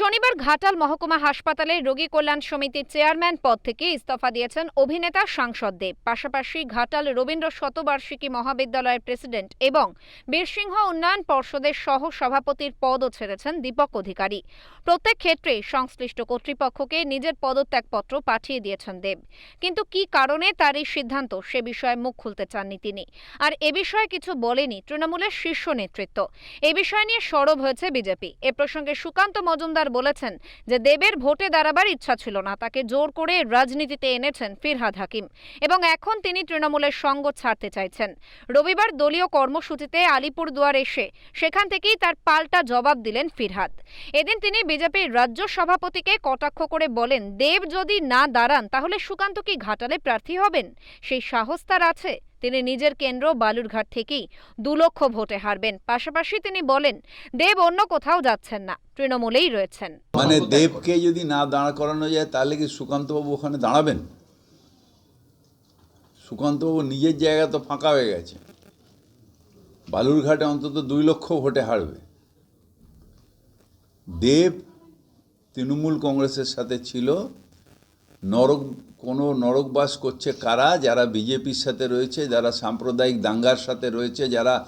শনিবার ঘাটাল মহকুমা হাসপাতালে রোগী কল্যাণ সমিতির চেয়ারম্যান পদ থেকে ইস্তফা দিয়েছেন অভিনেতা সাংসদ দেব। পাশাপাশি ঘাটাল রবীন্দ্র শতবার্ষিকী মহাবিদ্যালয়ের প্রেসিডেন্ট এবং বীরসিংহ উন্নয়ন পর্ষদের সহ সভাপতির পদও ছেড়েছেন দীপক অধিকারী। প্রত্যেক ক্ষেত্রে সংশ্লিষ্ট কর্তৃপক্ষকে নিজের পদত্যাগপত্র পাঠিয়ে দিয়েছেন দেব। কিন্তু কি কারণে তার এই সিদ্ধান্ত সে বিষয়ে মুখ খুলতে চাননি তিনি। আর এ বিষয়ে কিছু বলেনি তৃণমূলের শীর্ষ নেতৃত্ব। এ বিষয় নিয়ে সরব হয়েছে বিজেপি। এ প্রসঙ্গে সুকান্ত মজুমদার বলেছেন যে দেবের ভোটে দাঁড়াবার ইচ্ছা ছিল না, তাকে জোর করে রাজনীতিতে এনেছেন ফিরহাদ হাকিম এবং এখন তিনি তৃণমূলের সঙ্গ ছাড়তে চাইছেন। রবিবার দলীয় কর্মসূচিতে আলিপুরদুয়ার এসে সেখান থেকেই তার পাল্টা জবাব দিলেন ফিরহাদ। এদিন তিনি বিজেপির রাজ্য সভাপতিকে কটাক্ষ করে বলেন, দেব যদি না দাঁড়ান, তাহলে সুকান্ত কি ঘাটালে প্রার্থী হবেন? সেই সাহস তার আছে। তিনি নিজের কেন্দ্র বালুরঘাট থেকেই দু লক্ষ ভোটে হারবেন। পাশাপাশি তিনি বলেন, দেব অন্য কোথাও যাচ্ছেন না, তৃণমূলেই রয়েছেন। মানে দেবকে যদি না দাঁড় করানো যায়, তাহলে কি সুকান্তবাবু ওখানে দাঁড়াবেন? সুকান্তবাবু নিজের জায়গা তো ফাঁকা হয়ে গেছে। বালুরঘাটে অন্তত দুই লক্ষ ভোটে হারবে। দেব তৃণমূল কংগ্রেসের সাথে ছিল নরক, কোনো নরকবাস করছে কারা? যারা বিজেপির সাথে রয়েছে, যারা সাম্প্রদায়িক দাঙ্গার সাথে রয়েছে, যারা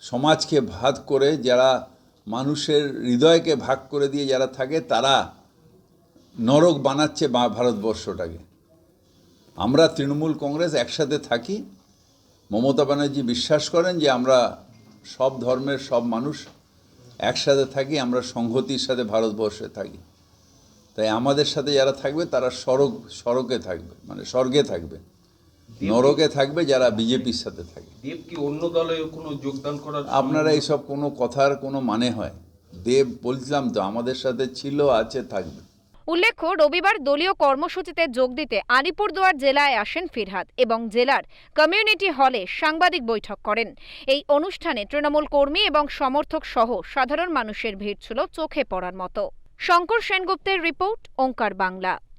সমাজকে ভাগ করে, যারা মানুষের হৃদয়কে ভাগ করে দিয়ে যারা থাকে, তারা নরক বানাচ্ছে ভারতবর্ষটাকে। আমরা তৃণমূল কংগ্রেস একসাথে থাকি। মমতা ব্যানার্জি বিশ্বাস করেন যে আমরা সব ধর্মের সব মানুষ একসাথে থাকি, আমরা সংহতির সাথে ভারতবর্ষে থাকি। তাই আমাদের সাথে যারা থাকবে তারা সড়ক সড়কে থাকবে মানে স্বর্গে থাকবে। নরকে থাকবে যারা বিজেপির সাথে থাকে। দেব কি অন্য দলে কোনো যোগদান করার আপনারা এইসব কোনো কথার কোনো মানে হয়? দেব বলছিলাম তো আমাদের সাথে ছিল আছে থাকবে। উল্লেখ্য রবিবার দলীয় কর্মসূচিতে যোগ দিতে আলিপুরদুয়ার জেলায় আসেন ফিরহাদ এবং জেলার কমিউনিটি হলে সাংবাদিক বৈঠক করেন। এই অনুষ্ঠানে তৃণমূল কর্মী এবং সমর্থক সহ সাধারণ মানুষের ভিড় ছিল চোখে পড়ার মতো। শঙ্কর সেনগুপ্তের রিপোর্ট ওঙ্কার বাংলা।